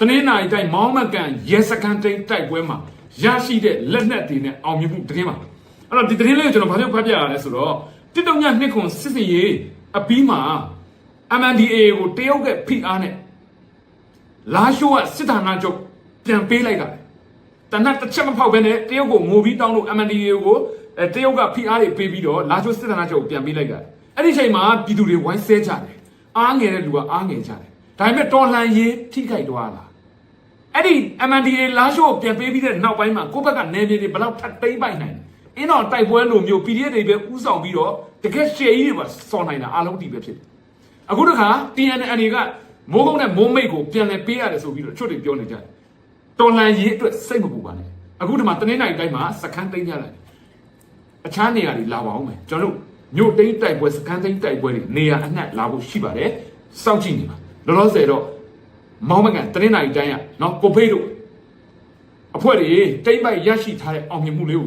တနင်္လာရီတိုင်းမောင်းမကန်ရဲစခန်းတိန်တိုက်ပွဲမှာရရှိတဲ့လက်နက်တွေနဲ့အောင်မြင်မှုတရင်ပါအဲ့တော့ဒီတရင်လေးကိုကျွန်တော်ဘာလို့ဖတ်ပြရလဲဆိုတော့တစ်တုံညနှစ်ခွန်စစ်စင်ရေးအပြီးမှာ MNDAA ကိုတရုတ်ကဖိအားနဲ့လာရှိုးကစစ်ဌာနချုပ်ပြန်ပေးလိုက်တာတနက်တစ်ချက်မဖောက်ဘဲနဲ့တရုတ်ကိုငိုပြီးတောင်းလို့ MNDAA ကိုအဲတရုတ်ကဖိအားတွေပေးပြီးတော့လာရှိုးစစ်ဌာနချုပ်ကိုပြန်ပေးလိုက်တာအဲ့ဒီချိန်မှာပြည်သူတွေဝိုင်းဆဲကြတယ်အားငယ်တဲ့လူကအားငယ်ကြတယ်ဒါပေမဲ့တော်လှန်ရေးထိခိုက်သွားတာ အဲ့ဒီ MNDA လာရှိုးကိုပြန်ပေးပြီးတဲ့နောက်ပိုင်းမှာကိုယ့်ဘက်ကနေပြည်တွေဘယ်လောက်ထပ်သိမ့်ပိုက်နိုင်လဲအင်းတော့တိုက်ပွဲလိုမျိုး PDF တွေပဲဥဆောင်ပြီးတော့တကယ်ရှယ်ကြီးတွေပါစော်နိုင်တာအားလုံးဒီပဲဖြစ်တယ်အခုတခါ TNN ကမိုးကုန်းနဲ့မိုးမိတ်ကိုပြန်လဲပေးရတယ်ဆိုပြီးတော့ချွတ်တွေပြောနေကြတယ်တော်လန်ရေးအတွက်စိတ်မပူပါနဲ့အခုဒီမှာတနင်္လာရီတိုင်းမှာစခန်းသိမ်းကြတယ်အခြားနေရာတွေလာပါအောင်မယ်ကျွန်တော်တို့မြို့သိမ်းတိုက်ပွဲစခန်းသိမ်းတိုက်ပွဲတွေနေရာအနှံ့လာဖို့ရှိပါတယ်စောင့်ကြည့်နေပါလောလောဆယ်တော့ မောင်းမကန်တနင်္လာရီတိုင်းကနော်ကိုဖေးတို့အဖွဲ့တွေတိမ့်ပိုက်ရရှိထားတဲ့အောင်မြင်မှုလေးကို